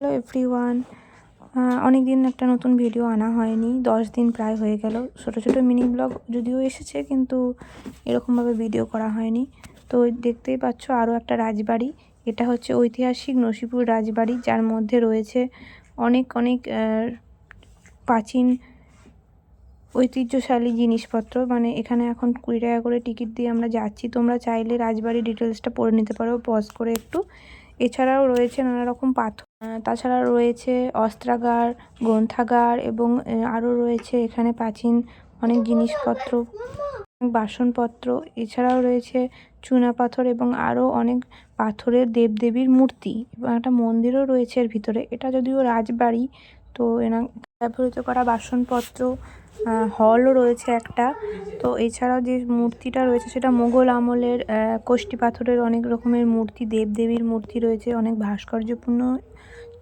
Hello everyone অনেক দিন একটা নতুন ভিডিও আনা হয়নি। দশ দিন প্রায় হয়ে গেল। ছোটো ছোটো মিনি ব্লগ যদিও এসেছে, কিন্তু এরকমভাবে ভিডিও করা হয়নি। তো দেখতেই পাচ্ছ আরও একটা রাজবাড়ি। এটা হচ্ছে ঐতিহাসিক নসিপুর রাজবাড়ি, যার মধ্যে রয়েছে অনেক অনেক প্রাচীন ঐতিহ্যশালী জিনিসপত্র। মানে এখানে এখন কুড়ি টাকা করে টিকিট দিয়ে আমরা যাচ্ছি। তোমরা চাইলে রাজবাড়ির ডিটেলসটা পড়ে নিতে পারো। পজ করে একটু। এছাড়াও রয়েছে নানা রকম পাথর তাছাড়া রয়েছে অস্ত্রাগার, গ্রন্থাগার এবং আরও রয়েছে এখানে প্রাচীন অনেক জিনিসপত্র, বাসনপত্র। এছাড়াও রয়েছে চুনা পাথর এবং আরও অনেক পাথরের দেবদেবীর মূর্তি এবং একটা মন্দিরও রয়েছে এর ভিতরে। এটা যদিও রাজবাড়ি, তো এনা ব্যবহৃত করা বাসনপত্র হলও রয়েছে একটা। তো এছাড়াও যে মূর্তিটা রয়েছে সেটা মোগল আমলের কোষ্টি পাথরের অনেক রকমের মূর্তি, দেবদেবীর মূর্তি রয়েছে, অনেক ভাস্কর্যপূর্ণ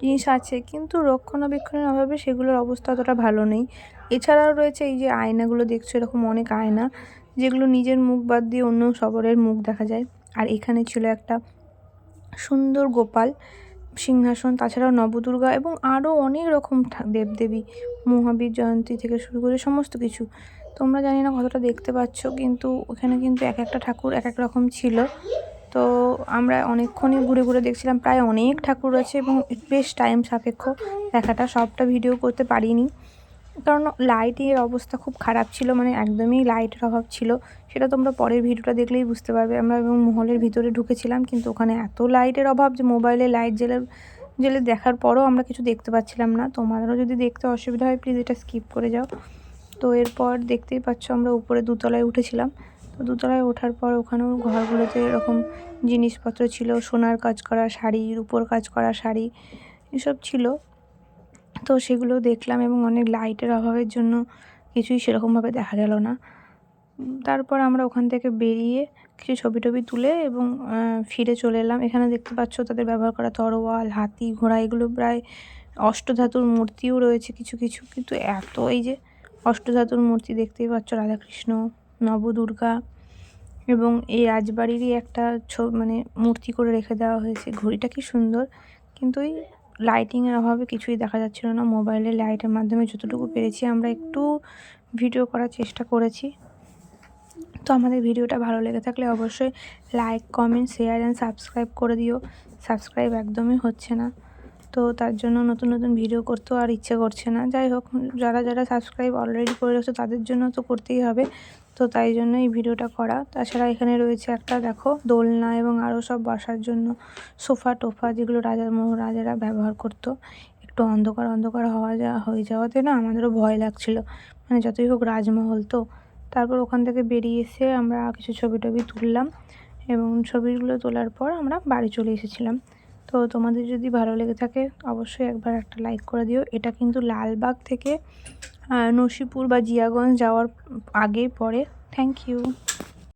জিনিস আছে। কিন্তু রক্ষণাবেক্ষণের অভাবে সেগুলোর অবস্থা অতটা ভালো নেই। এছাড়াও রয়েছে এই যে আয়নাগুলো, দেখছ এরকম অনেক আয়না, যেগুলো নিজের মুখ বাদ দিয়ে অন্য সবরের মুখ দেখা যায়। আর এখানে ছিল একটা সুন্দর গোপাল সিংহাসন, তাছাড়াও নবদুর্গা এবং আরও অনেক রকম দেবদেবী, মহাবীর জয়ন্তী থেকে শুরু করে সমস্ত কিছু। তোমরা জানি না কতটা দেখতে পাচ্ছ, কিন্তু ওখানে কিন্তু এক একটা ঠাকুর এক এক রকম ছিল। তো আমরা অনেকক্ষণই ঘুরে ঘুরে দেখছিলাম, প্রায় অনেক ঠাকুর আছে এবং বেশ টাইম সাপেক্ষ দেখাটা। সবটা ভিডিও করতে পারিনি। কারণ লাইটের অবস্থা খুব খারাপ ছিল মানে একদমই লাইটের অভাব ছিল। সেটা তোমরা পরের ভিডিওটা দেখলেই বুঝতে পারবে। আমরা এবং মহলের ভিতরে ঢুকেছিলাম, কিন্তু ওখানে এত লাইটের অভাব যে মোবাইলে লাইট জেলে জেলে দেখার পরও আমরা কিছু দেখতে পাচ্ছিলাম না। তোমাদেরও যদি দেখতে অসুবিধা হয় প্লিজ এটা স্কিপ করে যাও। তো এরপর দেখতেই পাচ্ছ আমরা উপরে দুতলায় উঠেছিলাম। তো দুতলায় ওঠার পর ওখানেও ঘরগুলোতে এরকম জিনিসপত্র ছিল, সোনার কাজ করা শাড়ি, রূপোর কাজ করা শাড়ি, এসব ছিল। তো সেগুলো দেখলাম এবং অনেক লাইটের অভাবের জন্য কিছুই সেরকমভাবে দেখা গেল না। তারপর আমরা ওখান থেকে বেরিয়ে কিছু ছবি টবি তুলে এবং ফিরে চলে এলাম। এখানে দেখতে পাচ্ছ তাদের ব্যবহার করা তরোয়াল, হাতি, ঘোড়া, এগুলো প্রায় অষ্টধাতুর মূর্তিও রয়েছে কিছু কিছু। কিন্তু এত এই যে অষ্টধাতুর মূর্তি দেখতেই পাচ্ছ, রাধাকৃষ্ণ, নবদুর্গা এবং এই রাজবাড়িরই একটা ছ মানে মূর্তি করে রেখে দেওয়া হয়েছে। ঘড়িটা কি সুন্দর, কিন্তু ওই লাইটিংয়ের অভাবে কিছুই দেখা যাচ্ছিল না। মোবাইলের লাইটের মাধ্যমে যতটুকু পেরেছি আমরা একটু ভিডিও করার চেষ্টা করেছি। তো আমাদের ভিডিওটা ভালো লেগে থাকলে অবশ্যই like comment share and subscribe করে দিও। সাবস্ক্রাইব একদমই হচ্ছে না। তো তার জন্য নতুন নতুন ভিডিও করতেও আর ইচ্ছে করছে না। যাই হোক, যারা যারা সাবস্ক্রাইব অলরেডি করে রেখেছো তাদের জন্য তো করতেই হবে। তো তাই জন্য এই ভিডিওটা করা। তাছাড়া এখানে রয়েছে একটা, দেখো, দোলনা এবং আরও সব বসার জন্য সোফা, টোফা যেগুলো রাজা রাজারা ব্যবহার করতো। একটু অন্ধকার অন্ধকার হওয়া যা, হয়ে যাওয়াতে না আমাদেরও ভয় লাগছিল। মানে যতই হোক রাজমহল তো। তারপর ওখান থেকে বেরিয়ে এসে আমরা কিছু ছবি টবি তুললাম এবং ছবিগুলো তোলার পর আমরা বাড়ি চলে এসেছিলাম। তো তোমাদের যদি ভালো লেগে থাকে অবশ্যই একবার একটা লাইক করে দিও। এটা কিন্তু লালবাগ থেকে নসিপুর বা জিয়াগঞ্জ যাওয়ার আগে পরে। Thank you